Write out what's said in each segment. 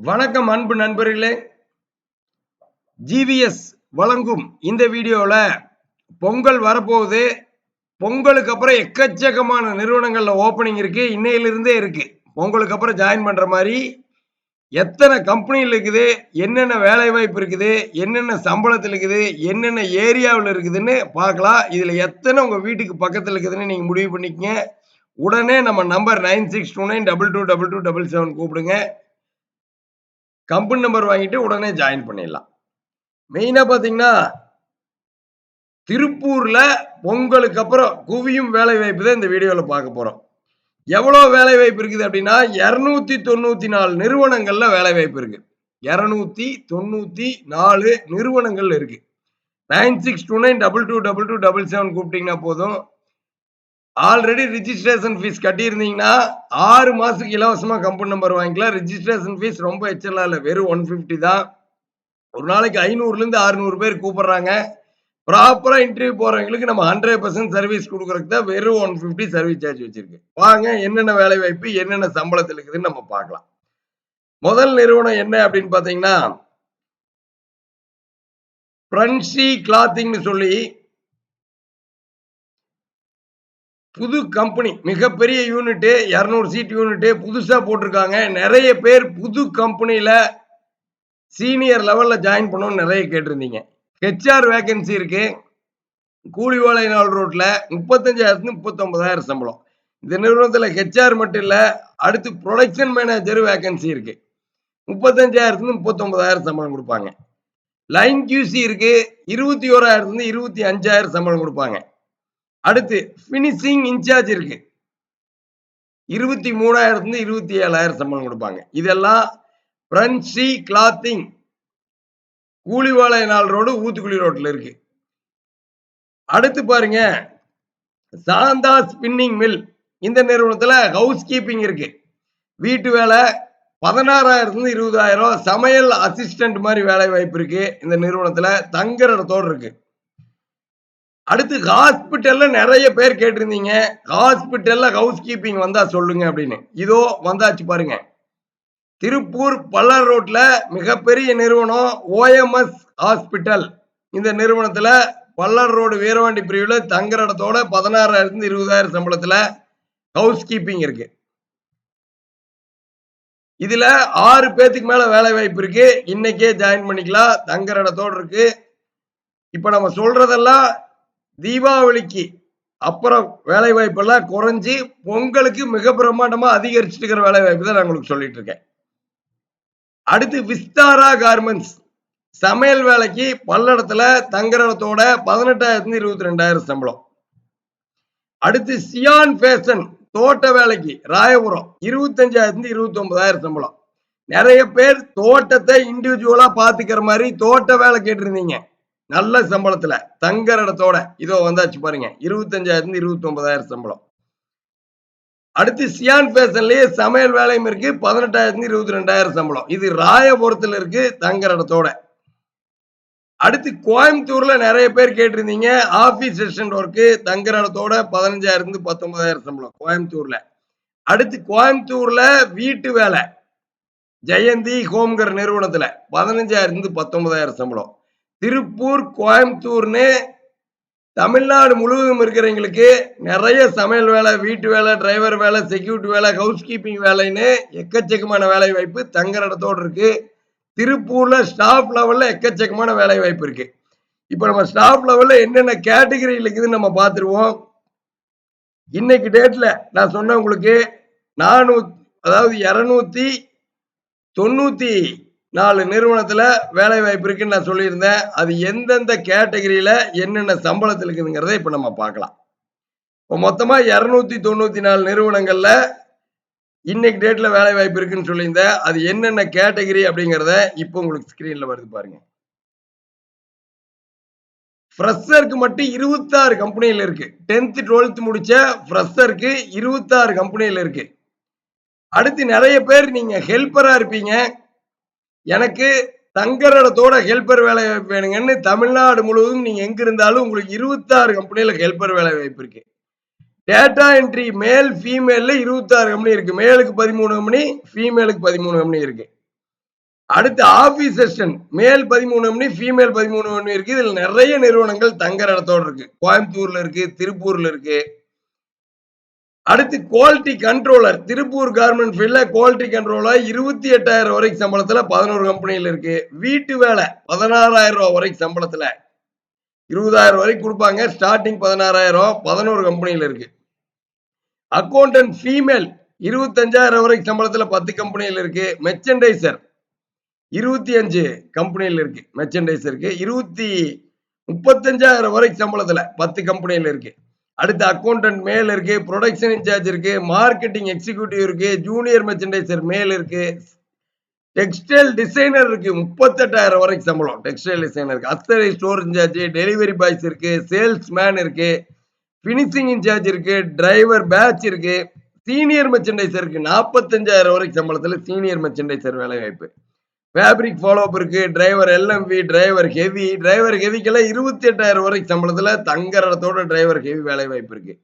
வணக்கம் அன்பு நண்பர்களே. ஜிவிஎஸ் வழங்கும் இந்த வீடியோவில் பொங்கல் வரப்போகுது. பொங்கலுக்கு அப்புறம் எக்கச்சக்கமான நிறுவனங்கள்ல ஓப்பனிங் இருக்கு இன்னையிலிருந்தே இருக்கு. பொங்கலுக்கு அப்புறம் ஜாயின் பண்ற மாதிரி எத்தனை கம்பெனியில் இருக்குது என்னென்ன வேலை வாய்ப்பு இருக்குது என்னென்ன சம்பளத்தில் இருக்குது என்னென்ன ஏரியாவில் இருக்குதுன்னு பார்க்கலாம். இதில் எத்தனை உங்கள் வீட்டுக்கு பக்கத்தில் இருக்குதுன்னு நீங்கள் முடிவு பண்ணிக்கங்க. உடனே நம்ம number nine six two nine double two double two double seven கூப்பிடுங்க. கம்பெனி நம்பர் வாங்கிட்டு உடனே ஜாயின் பண்ணிடலாம். மெயினா பாத்தீங்கன்னா திருப்பூர்ல பொங்கலுக்கு அப்புறம் குவியும் வேலை வாய்ப்பு தான் இந்த வீடியோல பார்க்க போறோம். எவ்வளோ வேலை வாய்ப்பு இருக்குது அப்படின்னா இரநூத்தி தொண்ணூத்தி நாலு நிறுவனங்கள்ல வேலை வாய்ப்பு இருக்கு. இரநூத்தி தொண்ணூத்தி நாலு நிறுவனங்கள் இருக்கு. Nine six two nine double two double two double seven கூப்பிட்டீங்கன்னா போதும். ஆல்ரெடி ரிஜிஸ்ட்ரேஷன் ஃபீஸ் கட்டியிருந்தீங்கன்னா ஆறு மாதத்துக்கு இலவசமாக கம்பெனி நம்பர் வாங்கிக்கலாம். ரிஜிஸ்ட்ரேஷன் ஃபீஸ் ரொம்ப எச்சலாக இல்லை. வெறும் ஒன் ஃபிஃப்டி தான். ஒரு நாளைக்கு ஐநூறுலேருந்து அறுநூறு பேர் கூப்பிட்றாங்க. ப்ராப்பராக இன்டர்வியூ போகிறவங்களுக்கு நம்ம ஹண்ட்ரட் பர்சன்ட் சர்வீஸ் கொடுக்குறதுக்கு தான் வெறும் ஒன் ஃபிஃப்டி சர்வீஸ் சார்ஜ் வச்சிருக்கு. வாங்க என்னென்ன வேலை வாய்ப்பு என்னென்ன சம்பளத்தில் இருக்குதுன்னு நம்ம பார்க்கலாம். முதல் நிறுவனம் என்ன அப்படின்னு பார்த்தீங்கன்னா ஃப்ரன்சி கிளாத்திங்னு சொல்லி புது கம்பெனி மிகப்பெரிய யூனிட்டு இரநூறு சீட் யூனிட்டு புதுசாக போட்டிருக்காங்க. நிறைய பேர் புது கம்பெனியில் சீனியர் லெவலில் ஜாயின் பண்ணணும்னு நிறைய கேட்டிருந்தீங்க. ஹெச்ஆர் வேகன்சி இருக்கு. கூலிவாளை நாள் ரோட்டில் முப்பத்தஞ்சாயிரத்து முப்பத்தொன்பதாயிரம் சம்பளம். இந்த நிறுவனத்தில் ஹெச்ஆர் மட்டும் இல்லை அடுத்து ப்ரொடக்ஷன் மேனேஜர் வேகன்சி இருக்கு. முப்பத்தஞ்சாயிரத்துலேருந்து முப்பத்தொன்பதாயிரம் சம்பளம் கொடுப்பாங்க. லைன் கியூசி இருக்குது இருபத்தி ஓராயிரத்துலேருந்து இருபத்தி அஞ்சாயிரம் சம்பளம் கொடுப்பாங்க. அடுத்து பினிஷிங் இன்சார்ஜ் இருக்கு. இருபத்தி மூணாயிரத்துல இருபத்தி ஏழாயிரம் சம்பளம் கொடுப்பாங்க. இதெல்லாம் பிரன்சி கிளாத்திங் கூலிவாளைய நாள் ரோடு ஊத்துக்குழி ரோட்ல இருக்கு. அடுத்து பாருங்க சாந்தா ஸ்பின்னிங் மில் இந்த நிறுவனத்துல ஹவுஸ் கீப்பிங் இருக்கு. வீட்டு வேலை பதினாறாயிரத்துல இருபதாயிரம். சமையல் அசிஸ்டன்ட் மாதிரி வேலை வாய்ப்பு இருக்கு. இந்த நிறுவனத்துல தங்குற இடத்தோடு இருக்கு. அடுத்து ஹாஸ்பிட்டல்ல நிறைய பேர் கேட்டிருந்தீங்க. ஹாஸ்பிட்டல்ல ஹவுஸ் கீப்பிங் வந்தா சொல்லுங்க அப்படின்னு. இதோ வந்தாச்சு பாருங்க. திருப்பூர் பல்லர் ரோட்ல மிகப்பெரிய நிறுவனம் ஓஎம்எஸ் ஹாஸ்பிட்டல் இந்த நிறுவனத்துல பல்லர் ரோடு வீரவாண்டி பிரிவுல தங்குற இடத்தோட பதினாறாயிரத்து இருபதாயிரம் சம்பளத்துல ஹவுஸ் கீப்பிங் இருக்கு. இதுல ஆறு பேத்துக்கு மேல வேலை வாய்ப்பு இருக்கு. இன்னைக்கே ஜாயின் பண்ணிக்கலாம். தங்குற இடத்தோடு இருக்கு. இப்ப நம்ம சொல்றதெல்லாம் தீபாவளிக்கு அப்புறம் வேலை வாய்ப்பெல்லாம் குறைஞ்சி பொங்கலுக்கு மிக பிரம்மாண்டமா அதிகரிச்சுட்டு இருக்கிற வேலை வாய்ப்பு தான் நான் உங்களுக்கு சொல்லிட்டு இருக்கேன் அடுத்து விஸ்தாரா கார்மெண்ட்ஸ் சமையல் வேலைக்கு பல்லடத்துல தங்குறதோட பதினெட்டாயிரத்தி இருபத்தி ரெண்டாயிரம் சம்பளம். அடுத்து சியான் ஃபேஷன் தோட்ட வேலைக்கு ராயபுரம் இருபத்தஞ்சாயிரத்தி இருபத்தி ஒன்பதாயிரம் சம்பளம். நிறைய பேர் தோட்டத்தை இண்டிவிஜுவலா பாத்துக்கிற மாதிரி தோட்ட வேலை கேட்டிருந்தீங்க. நல்ல சம்பளத்துல தங்குற இடத்தோட இதோ வந்தாச்சு பாருங்க. இருபத்தஞ்சாயிரத்து இருபத்தி ஒன்பதாயிரம் சம்பளம். அடுத்து சியான் பேஷன்லயே சமையல் வேலையும் இருக்கு. பதினெட்டாயிரத்து இருபத்தி ரெண்டாயிரம் சம்பளம். இது ராயபுரத்துல இருக்கு தங்குற இடத்தோட. அடுத்து கோயம்புத்தூர்ல நிறைய பேர் கேட்டிருந்தீங்க. ஆபீஸ் அசிஸ்டன்ட் ஒர்க்கு தங்குற இடத்தோட பதினஞ்சாயிரத்து பத்தொன்பதாயிரம் சம்பளம் கோயம்புத்தூர்ல. அடுத்து கோயம்புத்தூர்ல வீட்டு வேலை ஜெயந்தி ஹோம்கர் நிறுவனத்துல பதினஞ்சாயிரத்து பத்தொன்பதாயிரம் சம்பளம். திருப்பூர் கோயம்புத்தூர்னு தமிழ்நாடு முழுவதும் இருக்கிறவங்களுக்கு நிறைய சமையல் வேலை வீட்டு வேலை டிரைவர் வேலை செக்யூரிட்டி வேலை ஹவுஸ் கீப்பிங் வேலைன்னு எக்கச்சக்கமான வேலை வாய்ப்பு தங்குற இடத்தோடு இருக்கு. திருப்பூர்ல ஸ்டாஃப் லெவல்ல எக்கச்சக்கமான வேலை வாய்ப்பு இருக்கு. இப்போ நம்ம ஸ்டாஃப் லெவல்ல என்னென்ன கேட்டகரி இருக்குதுன்னு நம்ம பார்த்துருவோம். இன்னைக்கு டேட்ல நான் சொன்ன உங்களுக்கு நானூத்தி அதாவது இரநூத்தி தொண்ணூத்தி நாலு நிறுவனத்தில் வேலை வாய்ப்பு இருக்குன்னு நான் சொல்லியிருந்தேன். அது எந்தெந்த கேட்டகரியில் என்னென்ன சம்பளத்தில் இருக்குதுங்கிறத இப்போ நம்ம பார்க்கலாம். இப்போ மொத்தமாக இரநூத்தி தொண்ணூத்தி நாலு நிறுவனங்கள்ல இன்னைக்கு டேட்ல வேலை வாய்ப்பு இருக்குன்னு சொல்லியிருந்தேன். அது என்னென்ன கேட்டகரி அப்படிங்கிறத இப்போ உங்களுக்கு ஸ்க்ரீனில் வருது பாருங்க. ஃப்ரெஷருக்கு மட்டும் இருபத்தாறு கம்பெனியில் இருக்கு. டென்த்து டுவெல்த் முடிச்ச ஃப்ரெஷருக்கு இருபத்தாறு கம்பெனியில் இருக்கு. அடுத்து நிறைய பேர் நீங்கள் ஹெல்ப்பராக இருப்பீங்க. எனக்கு தங்குற இடத்தோட ஹெல்ப்பர் வேலை வாய்ப்பு வேணுங்கன்னு தமிழ்நாடு முழுவதும் நீங்க எங்க இருந்தாலும் உங்களுக்கு இருபத்தாறு கம்பெனியில ஹெல்ப்பர் வேலை வாய்ப்பு இருக்கு. டேட்டா என்ட்ரி மேல் ஃபீமேல்ல இருபத்தாறு கம்பெனி இருக்கு. மேலுக்கு பதிமூணு கம்பெனி ஃபீமேலுக்கு பதிமூணு கம்பெனி இருக்கு. அடுத்து ஆபீஸ் அசிஸ்டன்ட் மேல் பதிமூணு மணி ஃபீமேல் பதிமூணு கம்பெனி இருக்கு. இதுல நிறைய நிறுவனங்கள் தங்குற இடத்தோட இருக்கு. கோயம்புத்தூர்ல இருக்கு திருப்பூர்ல இருக்கு. அடுத்து குவாலிட்டி கண்ட்ரோலர் திருப்பூர் கார்மெண்ட் ஃபீல்ட்ல குவாலிட்டி கண்ட்ரோலர் இருபத்தி எட்டாயிரம் வரைக்கும் சம்பளத்துல பதினோரு கம்பெனியில் இருக்கு. வீட்டு வேலை பதினாறாயிரம் ரூபாய் வரைக்கும் சம்பளத்துல. இருபதாயிரம் வரைக்கும் கொடுப்பாங்க. ஸ்டார்டிங் பதினாறாயிரம் பதினோரு கம்பெனியில் இருக்கு. அக்கௌண்டன்ட் ஃபீமேல் இருபத்தஞ்சாயிரம் வரைக்கும் சம்பளத்துல பத்து கம்பெனியில் இருக்கு. மெர்ச்சன்டைசர் இருபத்தி அஞ்சு கம்பெனியில் இருக்கு. மெர்ச்சன்டைஸ் இருபத்தி முப்பத்தஞ்சாயிரம் வரைக்கும் சம்பளத்துல பத்து கம்பெனியில் இருக்கு. அடுத்து அக்கௌண்டன்ட் மேல் இருக்கு ப்ரொடக்ஷன் இன்சார்ஜ் இருக்கு மார்க்கெட்டிங் எக்ஸிக்யூட்டிவ் இருக்கு ஜூனியர் மெர்ச்சன்டைசர் மேல் இருக்கு. டெக்ஸ்டைல் டிசைனர் இருக்கு முப்பத்தெட்டாயிரம் வரைக்கும் சம்பளம். டெக்ஸ்டைல் டிசைனர் இருக்கு. அத்தனை ஸ்டோர் இன்சார்ஜ் டெலிவரி பாய்ஸ் இருக்கு சேல்ஸ் மேன் இருக்கு பினிஷிங் இன்சார்ஜ் இருக்கு டிரைவர் பேட்ச் இருக்கு. சீனியர் மெர்ச்சன்டைசருக்கு நாற்பத்தஞ்சாயிரம் வரைக்கும் சம்பளத்தில் சீனியர் மெர்ச்சன்டைசர் வேலை வாய்ப்பு ஃபேப்ரிக் ஃபாலோ அப் இருக்கு driver LMV driver heavy driver ஹெவிக்கெல்லாம் இருபத்தி எட்டாயிரம் வரைக்கும் சம்பளத்துல தங்குற இடத்தோட டிரைவர் ஹெவி வேலை வாய்ப்பு இருக்கு.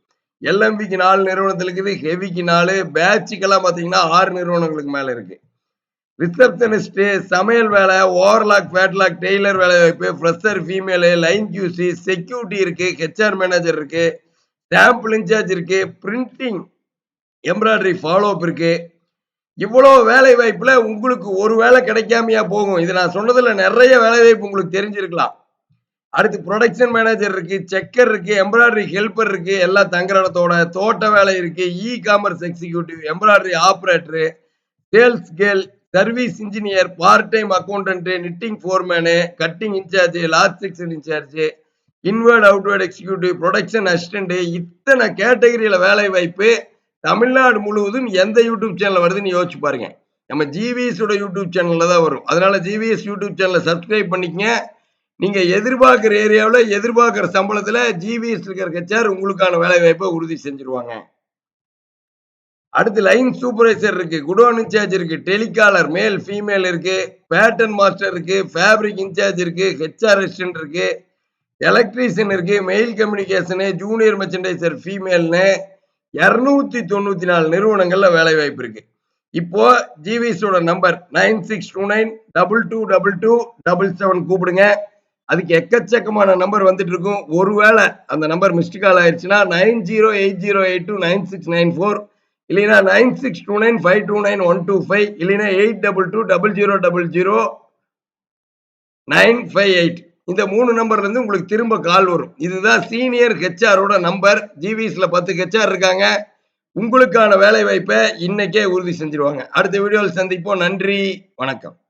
எல்எம்பிக்கு நாலு நிறுவனத்தில் இருக்குது ஹெவிக்கு நாலு பேட்சுக்கெல்லாம் பார்த்தீங்கன்னா ஆறு நிறுவனங்களுக்கு மேல இருக்கு. ரிசப்ஷனிஸ்ட் சமையல் வேலை ஓவர்லாக் ஃபேட்லாக் டெய்லர் வேலை வாய்ப்பு fresher female line QC security இருக்கு ஹெச்ஆர் மேனேஜர் இருக்கு சாம்பிள் இன்சார்ஜ் இருக்கு பிரிண்டிங் எம்ப்ராய்டரி ஃபாலோ அப் இவ்வளோ வேலை வாய்ப்பில் உங்களுக்கு ஒரு வேலை கிடைக்காமையா போகும். இது நான் சொன்னதில் நிறைய வேலை வாய்ப்பு உங்களுக்கு தெரிஞ்சிருக்கலாம். அடுத்து ப்ரொடக்ஷன் மேனேஜர் இருக்கு செக்கர் இருக்கு எம்ப்ராய்டரி ஹெல்ப்பர் இருக்கு எல்லா தங்குற இடத்தோட தோட்ட வேலை இருக்கு e commerce executive embroidery operator sales girl service engineer part time accountant knitting foreman cutting incharge last section incharge inward outward executive production assistant இத்தனை கேட்டகரியில் வேலை வாய்ப்பு தமிழ்நாடு முழுவதும் எந்த யூடியூப் சேனல் வருதுன்னு யோசிச்சு பாருங்க. நம்ம ஜிவிஎஸோட யூடியூப் சேனலில் தான் வரும். அதனால ஜிவிஎஸ் யூடியூப் சேனலை சப்ஸ்கிரைப் பண்ணிக்கங்க. நீங்கள் எதிர்பார்க்குற ஏரியாவில் எதிர்பார்க்குற சம்பளத்தில் ஜிவிஎஸ் இருக்கிற கச்சார் உங்களுக்கான வேலை வாய்ப்பை உறுதி செஞ்சுருவாங்க. அடுத்து லைன் சூப்பர்வைசர் இருக்கு குடோன் இன்சார்ஜ் இருக்கு டெலிகாலர் மேல் ஃபீமேல் இருக்கு பேட்டர்ன் மாஸ்டர் இருக்கு ஃபேப்ரிக் இன்சார்ஜ் இருக்கு ஹெச்ஆர் அசிஸ்டன்ட் இருக்கு எலக்ட்ரீஷியன் இருக்கு மெயில் கம்யூனிகேஷனு ஜூனியர் மெர்ச்சன்டைசர் ஃபீமேல்னு இருநூத்தி தொண்ணூத்தி நாலு நிறுவனங்கள்ல வேலை வாய்ப்பு இருக்கு. இப்போ ஜிவிஸோட number nine six two nine double two double two double seven கூப்பிடுங்க. அதுக்கு எக்கச்சக்கமான நம்பர் வந்துட்டு இருக்கும். ஒருவேளை அந்த நம்பர் மிஸ்டு கால் ஆயிடுச்சுன்னா nine zero eight zero eight two nine six nine four இல்லைன்னா nine six two nine five two nine one two five இல்லைன்னா eight double two double zero double zero nine five eight இந்த மூணு நம்பர்ல இருந்து உங்களுக்கு திரும்ப கால் வரும். இதுதான் சீனியர் ஹெச்ஆரோட நம்பர் ஜிவிஸ்ல பத்து ஹெச்ஆர் இருக்காங்க. உங்களுக்கான வேலை வாய்ப்பை இன்னைக்கே உறுதி செஞ்சிருவாங்க. அடுத்த வீடியோவில் சந்திப்போம். நன்றி. வணக்கம்.